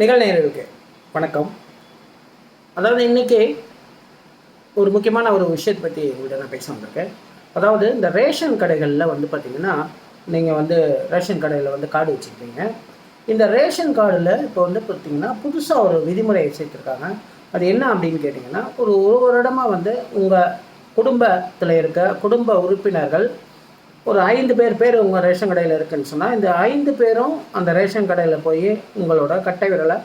நிகழ்நேயர்களுக்கு வணக்கம். அதாவது இன்றைக்கி ஒரு முக்கியமான ஒரு விஷயத்தை பற்றி உங்கள்கிட்ட நான் பேச வந்திருக்கேன். அதாவது இந்த ரேஷன் கடைகளில் வந்து பார்த்திங்கன்னா நீங்கள் வந்து ரேஷன் கடையில் வந்து கார்டு வச்சுருப்பீங்க. இந்த ரேஷன் கார்டில் இப்போ வந்து பார்த்தீங்கன்னா புதுசாக ஒரு விதிமுறையை சேர்த்துருக்காங்க அது என்ன அப்படின்னு கேட்டிங்கன்னா ஒரு ஒரு வருடமாக வந்து உங்கள் குடும்பத்தில் இருக்க குடும்ப உறுப்பினர்கள் ஒரு ஐந்து பேர் பேர் உங்கள் ரேஷன் கடையில் இருக்குன்னு சொன்னால் இந்த ஐந்து பேரும் அந்த ரேஷன் கடையில் போய் உங்களோட கட்டை விரலை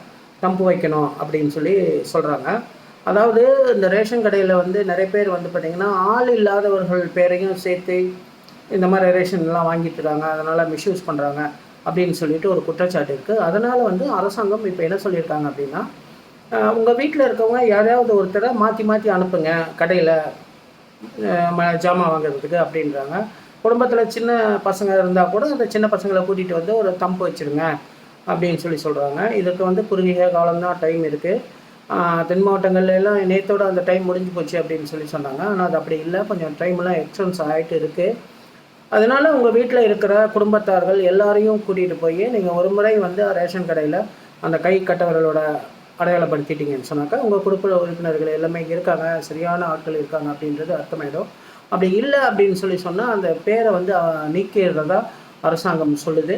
தம்பு வைக்கணும் அப்படின்னு சொல்லி சொல்கிறாங்க அதாவது இந்த ரேஷன் கடையில் வந்து நிறைய பேர் வந்து பார்த்திங்கன்னா ஆள் இல்லாதவர்கள் பேரையும் சேர்த்து இந்த மாதிரி ரேஷன்லாம் வாங்கிட்டு இருக்காங்க அதனால் மிஸ்யூஸ் பண்ணுறாங்க அப்படின்னு சொல்லிட்டு ஒரு குற்றச்சாட்டு இருக்குது அதனால் வந்து அரசாங்கம் இப்போ என்ன சொல்லியிருக்காங்க அப்படின்னா உங்கள் வீட்டில் இருக்கவங்க யாரையாவது ஒருத்தரை மாற்றி மாற்றி அனுப்புங்க கடையில் ஜாமான் வாங்குறதுக்கு அப்படின்றாங்க. குடும்பத்தில் சின்ன பசங்க இருந்தால் கூட அந்த சின்ன பசங்களை கூட்டிகிட்டு வந்து ஒரு தம்பு வச்சுருங்க அப்படின்னு சொல்லி சொல்கிறாங்க இதுக்கு வந்து குறுகிய காலம்தான் டைம் இருக்குது தென் மாவட்டங்கள்லாம் எல்லாம் நேற்றோட அந்த டைம் முடிஞ்சு போச்சு அப்படின்னு சொல்லி சொன்னாங்க. ஆனால் அது அப்படி இல்லை. கொஞ்சம் டைம்லாம் எக்ஸ்டென்ஸ் ஆகிட்டு இருக்குது அதனால் உங்கள் வீட்டில் இருக்கிற குடும்பத்தார்கள் எல்லாரையும் கூட்டிகிட்டு போய் நீங்கள் ஒரு முறை வந்து ரேஷன் கடையில் அந்த கை கட்டவர்களோட அடையாளப்படுத்திட்டீங்கன்னு சொன்னாக்கா உங்கள் குடும்ப உறுப்பினர்கள் எல்லாமே இருக்காங்க சரியான ஆட்கள் இருக்காங்க அப்படின்றது அர்த்தமாயிடும். அப்படி இல்லை அப்படின்னு சொல்லி சொன்னால் அந்த பேரை வந்து நீக்கிறதா அரசாங்கம் சொல்லுது.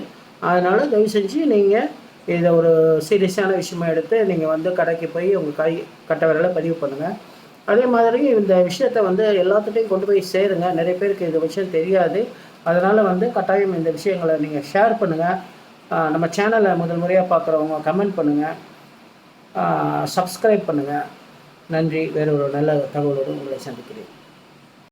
அதனால் தயவு செஞ்சு நீங்கள் இதை ஒரு சீரியஸான விஷயமா எடுத்து நீங்கள் வந்து கடைக்கு போய் உங்கள் கை கட்ட விரலை பதிவு பண்ணுங்கள் அதே மாதிரி இந்த விஷயத்த வந்து எல்லாத்துட்டையும் கொண்டு போய் சேருங்க. நிறைய பேருக்கு இந்த விஷயம் தெரியாது. அதனால் வந்து கட்டாயம் இந்த விஷயங்களை நீங்கள் ஷேர் பண்ணுங்கள் நம்ம சேனலை முதல் முறையாக பார்க்குறவங்க கமெண்ட் பண்ணுங்கள் சப்ஸ்கிரைப் பண்ணுங்கள் நன்றி. வேறு ஒரு நல்ல தகவலோடு உங்களை சந்திக்கிறேன்.